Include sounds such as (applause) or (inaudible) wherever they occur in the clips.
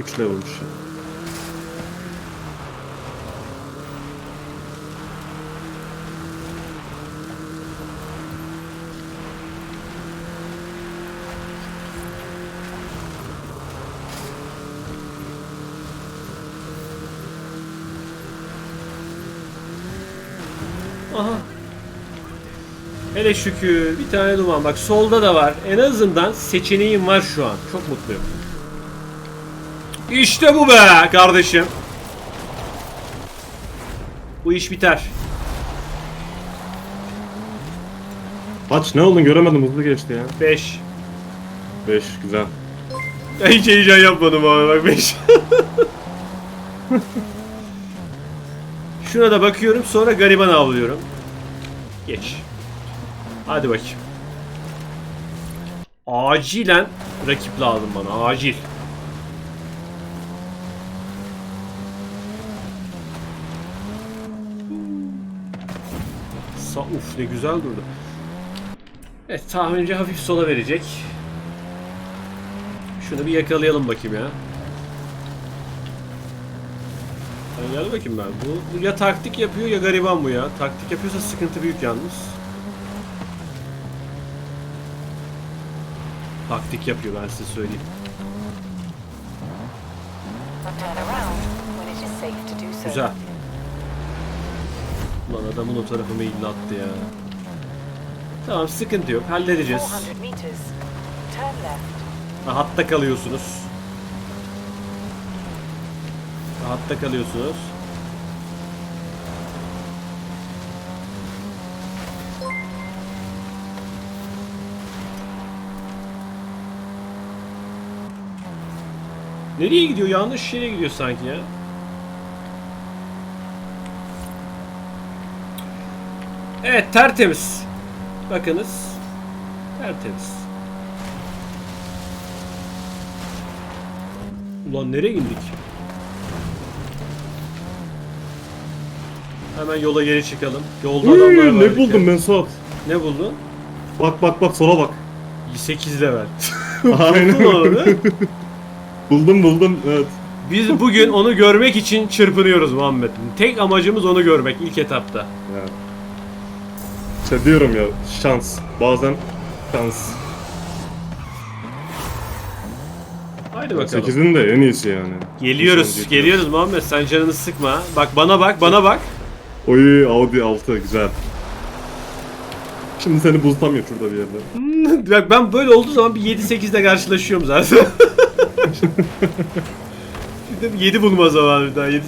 3 level'mış. Aha. Hele şükür bir tane duman. Bak solda da var. En azından seçeneğim var şu an. Çok mutluyum. İşte bu be kardeşim. Bu iş biter. Kaç ne oldun göremedim hızlı geçti ya. 5. 5 güzel. Hiç heyecan yapmadım abi bak 5. Şuna da bakıyorum sonra gariban avlıyorum. Geç. Hadi bakayım. Acilen rakip lazım bana acil. Sa uf ne güzel durdu. Evet tahminimce hafif sola verecek. Şunu bir yakalayalım bakayım ya. Sen gel bakayım ben. Bu, bu ya taktik yapıyor ya gariban bu ya. Taktik yapıyorsa sıkıntı büyük yalnız. Taktik yapıyor ben size söyleyeyim. Turn Ulan adamın o tarafı mailini attı ya. Tamam sıkıntı yok halledeceğiz. 400 meters. Turn left. Rahatta kalıyorsunuz. Rahatta kalıyorsunuz. Nereye gidiyor? Yanlış yere gidiyor sanki ya. Evet tertemiz. Bakınız. Tertemiz. Ulan nereye indik? Hemen yola geri çıkalım. Yolda adamlar var. Ne buldum ben Suat? Ne buldun? Bak bak bak sola bak. 8 level. (laughs) Aynen. Buldun onu buldum buldum evet. Biz bugün onu görmek için çırpınıyoruz Muhammed. Tek amacımız onu görmek ilk etapta. Ya. İşte diyorum ya şans. Bazen şans. Haydi bakalım. 8'in de en iyisi yani. Geliyoruz, geliyoruz Muhammed. Sen canını sıkma. Bak bana bak, bana bak. Oy Audi 6 güzel. Şimdi seni buzlamıyor şurada bir yerde. Bak ben böyle olduğu zaman bir 7-8 ile karşılaşıyorum zaten. Şimdi bir 7 bulma zamanı bir daha 7-8.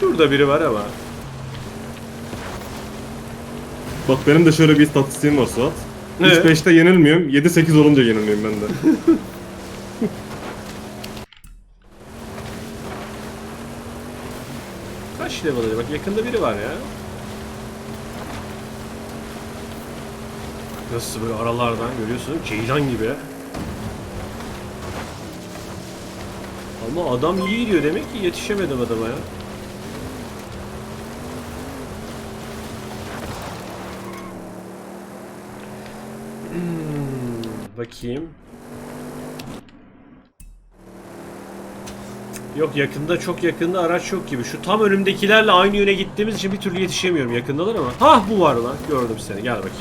Şurada biri var ama. Bak benim de şöyle bir istatistiğim var Suat. Ne? Hiç 5'te yenilmiyorum. 7-8 olunca yenilmiyorum ben de. (laughs) Kaç level acaba? Bak yakında biri var ya. Nasıl böyle aralardan görüyorsun ceylan gibi. Ama adam iyi gidiyor demek ki yetişemedim adama ya. Bakayım. Yok yakında çok yakında araç yok gibi. Şu tam önümdekilerle aynı yöne gittiğimiz için bir türlü yetişemiyorum. Yakındalar ama. Hah bu var lan. Gördüm seni. Gel bakayım.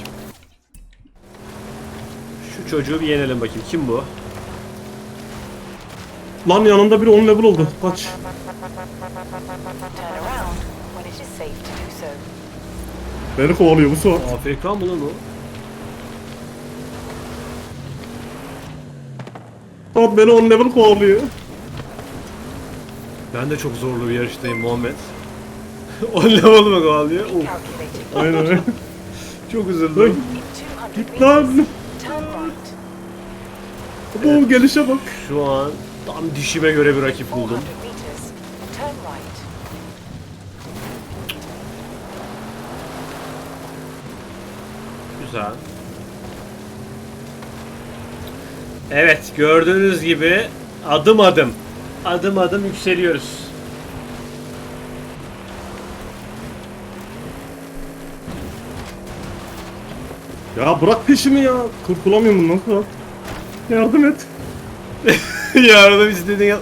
Şu çocuğu bir yenelim bakayım. Kim bu? Lan yanında biri 10 level oldu. Kaç. Beni kovalıyor bu Suat. Afrikan mı lan o? Suat beni 10 level kovalıyor. Ben de çok zorlu bir yarıştayım Muhammed. (laughs) 10 level mı kovalıyor? Of. Aynen (laughs) çok üzüldüm. In 200 Git lan. Bu gelişe bak. Şu an tam dişime göre bir rakip 400 buldum. Güzel. Evet gördüğünüz gibi adım adım adım adım yükseliyoruz. Ya bırak peşimi ya. Kurtulamıyorum bundan Suat. Yardım et. (laughs) Yardım istediğin yap.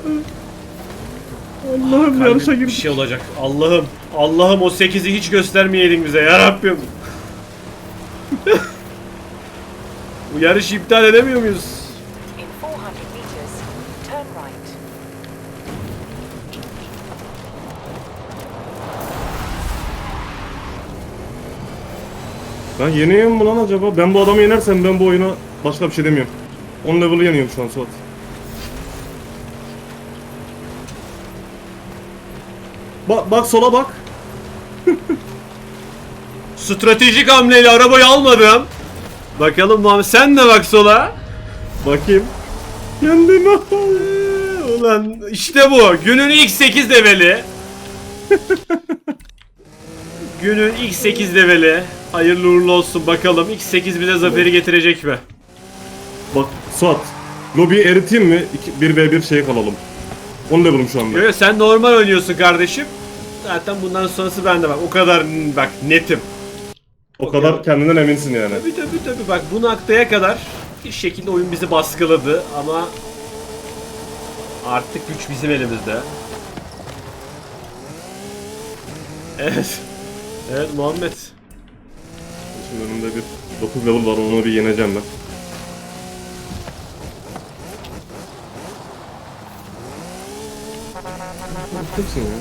Allah'ım yarışa Kalbim bir girdik. şey olacak. Allah'ım. Allah'ım o 8'i hiç göstermeyeydin bize ya Rabbim. (laughs) Bu yarışı iptal edemiyor muyuz? In 400 meters, turn right. Ben yeneyim mi lan acaba? Ben bu adamı yenersem ben bu oyuna başka bir şey demiyorum. 10 level'ı yeniyorum şu an Suat. Bak, bak sola bak. (laughs) Stratejik hamleyle arabayı almadım. Bakalım Muhammed sen de bak sola. Bakayım. Yendim. Ulan işte bu. Günün ilk 8 leveli. (laughs) Günün ilk 8 leveli. Hayırlı uğurlu olsun bakalım. İlk 8 bize zaferi getirecek mi? Bak Suat. Lobiyi eriteyim mi? 1v1 şey kalalım. 10 level'ım şu anda. Yo, yo, sen normal oynuyorsun kardeşim. Zaten bundan sonrası bende bak. O kadar bak netim. O kadar kendinden eminsin yani. Tabii tabii tabii bak bu noktaya kadar bir şekilde oyun bizi baskıladı ama artık güç bizim elimizde. Evet. Evet Muhammed. Şimdi önümde bir 9 level var onu bir yeneceğim ben. Kimsin ya?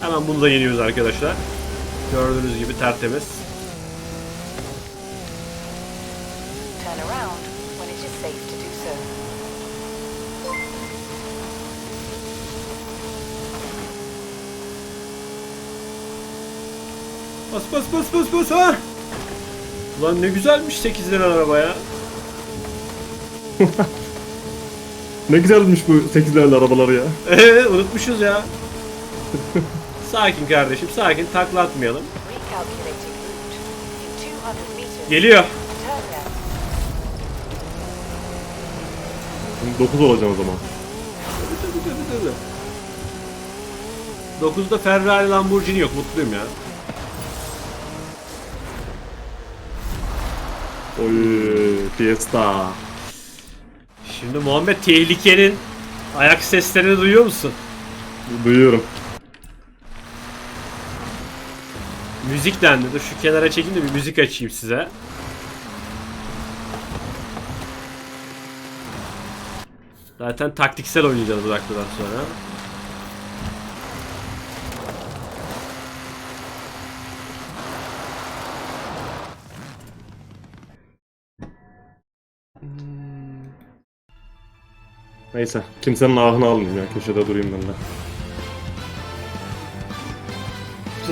Hemen bunu da yeniyoruz arkadaşlar. Gördüğünüz gibi tertemiz. Bas bas bas bas bas ha. Ulan ne güzelmiş 8 lira araba ya. (laughs) Ne güzelmiş bu 8 level arabaları ya. Eee unutmuşuz ya. (laughs) sakin kardeşim sakin takla atmayalım. Recalculating route. In 200 meters, Geliyor. turn left. Şimdi 9 olacağım o zaman. Tabii tabii tabii. 9'da Ferrari Lamborghini yok mutluyum ya. Oy Fiesta. Şimdi Muhammed tehlikenin ayak seslerini duyuyor musun? Duyuyorum. Müzik dendi. Dur şu kenara çekeyim de bir müzik açayım size. Zaten taktiksel oynayacağız bu dakikadan sonra. Neyse kimsenin ahını almayayım ya köşede durayım ben de.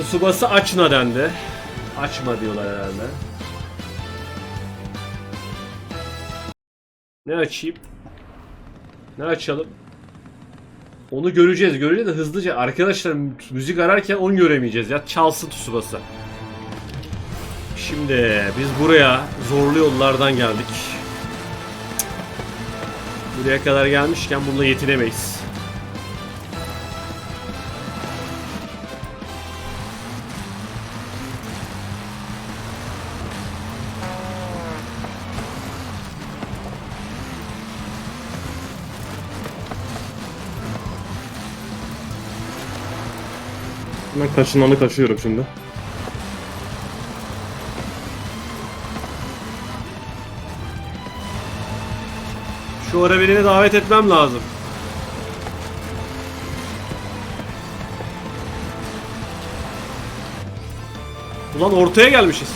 Tsubasa açma dendi. Açma diyorlar herhalde. Ne açayım? Ne açalım? Onu göreceğiz. Göreceğiz de hızlıca. Arkadaşlar müzik ararken onu göremeyeceğiz ya. Çalsın Tsubasa. Şimdi biz buraya zorlu yollardan geldik. Buraya kadar gelmişken bununla yetinemeyiz. Ben kaşınanı kaşıyorum şimdi. Şu ara birini davet etmem lazım. Ulan ortaya gelmişiz.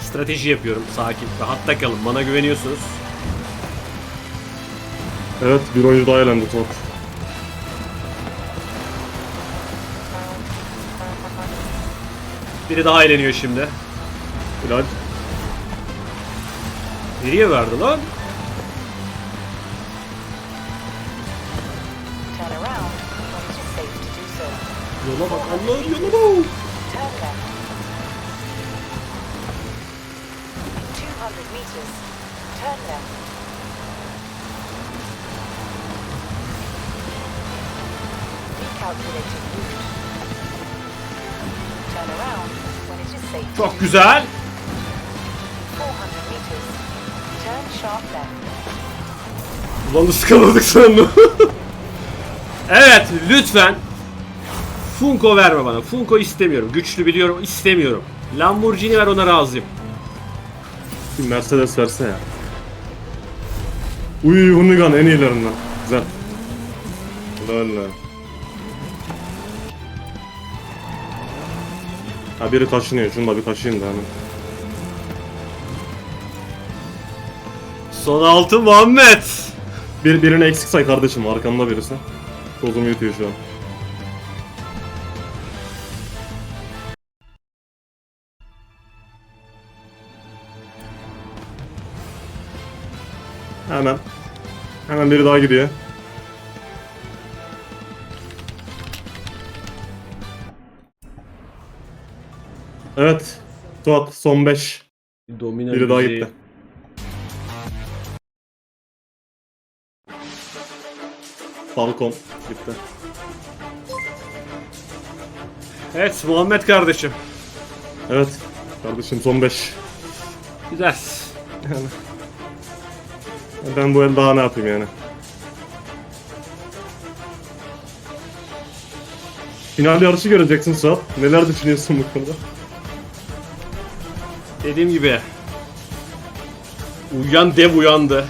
Strateji yapıyorum. Sakin. Rahatta kalın. Bana güveniyorsunuz. Evet bir oyuncu daha elendi Suat. Biri daha eğleniyor şimdi. Bilal. Nereye verdi lan? Yola bak Allah'ım yola bak. Turn left. Ulan ıskaladık sandım. (laughs) evet lütfen. Funko verme bana. Funko istemiyorum. Güçlü biliyorum istemiyorum. Lamborghini ver ona razıyım. Bir Mercedes verse ya. Uy Hunigan en iyilerinden. Güzel. Lala. Ha biri taşınıyor. Şunu da bir taşıyayım da hani. Son altı Muhammed. Bir, birini eksik say kardeşim arkamda birisi. Tozumu yutuyor şu an. Hemen. Hemen biri daha gidiyor. Evet. Suat son 5. Domino Biri daha gitti. Falcon gitti. Evet Muhammed kardeşim. Evet. Kardeşim son 5. Güzel. Yani. Ben bu el daha ne yapayım yani? Final yarışı göreceksin Suat. Neler düşünüyorsun bu konuda? Dediğim gibi. Uyan dev uyandı.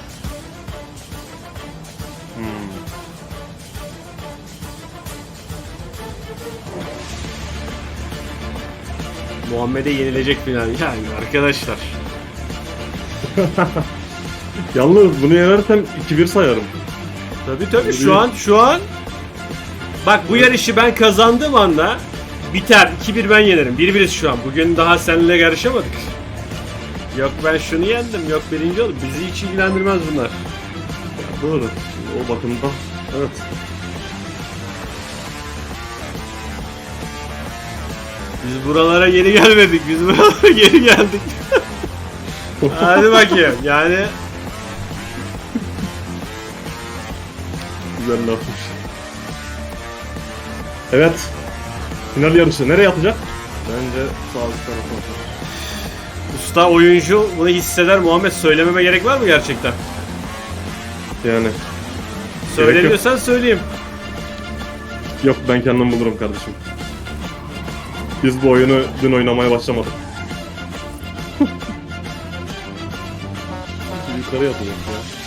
Muhammed'e yenilecek final. (laughs) Yani arkadaşlar. (laughs) Yalnız bunu yenersem 2-1 sayarım. Tabii tabii şu an şu an Bak bu yarışı ben kazandığım anda biter. 2-1 ben yenerim. 1-1'iz şu an. Bugün daha seninle yarışamadık. Yok ben şunu yendim. Yok birinci oldum. Bizi hiç ilgilendirmez bunlar. Doğru. O bakımdan. Evet. Biz buralara yeni gelmedik. Biz buralara (laughs) yeni geldik. (laughs) Hadi bakayım. Yani Güzel lafmış. Evet. Final yarışı nereye atacak? Bence sağ üst tarafa atacak. usta oyuncu bunu hisseder. Muhammed söylememe gerek var mı gerçekten? Yani. Söylemiyorsan söyleyeyim. Yok ben kendim bulurum kardeşim. Biz bu oyunu dün oynamaya başlamadık. Yukarı atacak ya.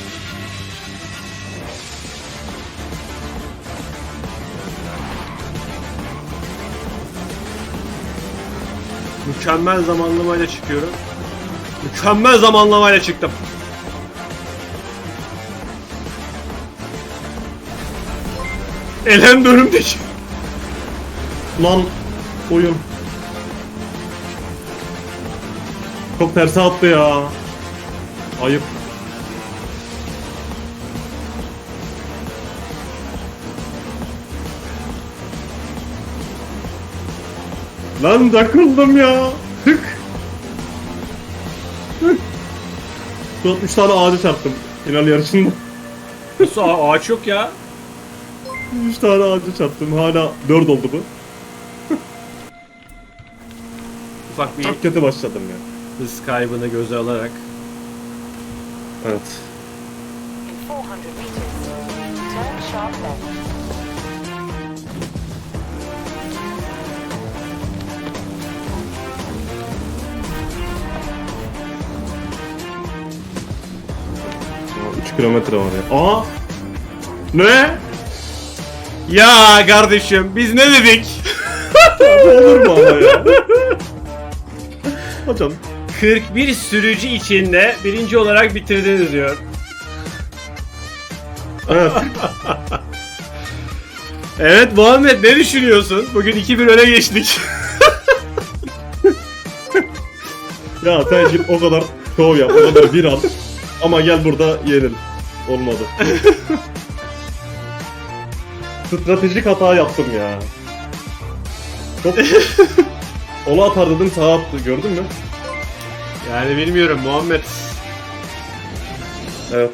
Mükemmel zamanlamayla çıkıyorum. Mükemmel zamanlamayla çıktım. Elhem önümdeki. Lan oyun. Çok terse attı ya. Ayıp. Lan takıldım ya. Tık. Tık. Dört üç tane ağaca çarptım final yarışında. Nasıl ağaç yok ya? Üç tane ağaca çarptım. Hala dört oldu bu. Ufak bir Çok kötü başladım ya. hız kaybını göze alarak. Evet. In 400 meters, turn sharp left. Ya, 3 kilometre var ya. Aa! Ne? Ya kardeşim biz ne dedik? (laughs) Olur mu ama ya? Hocam 41 sürücü içinde birinci olarak bitirdiniz diyor. evet. (laughs) Evet Muhammed ne düşünüyorsun? Bugün 2-1 öne geçtik. (laughs) ya sen o kadar şov yap, o kadar bir al. Ama gel burada yenil. Olmadı. (laughs) Stratejik hata yaptım ya. Çok... Onu atar dedim sağa attı gördün mü? yani bilmiyorum Muhammed. Evet.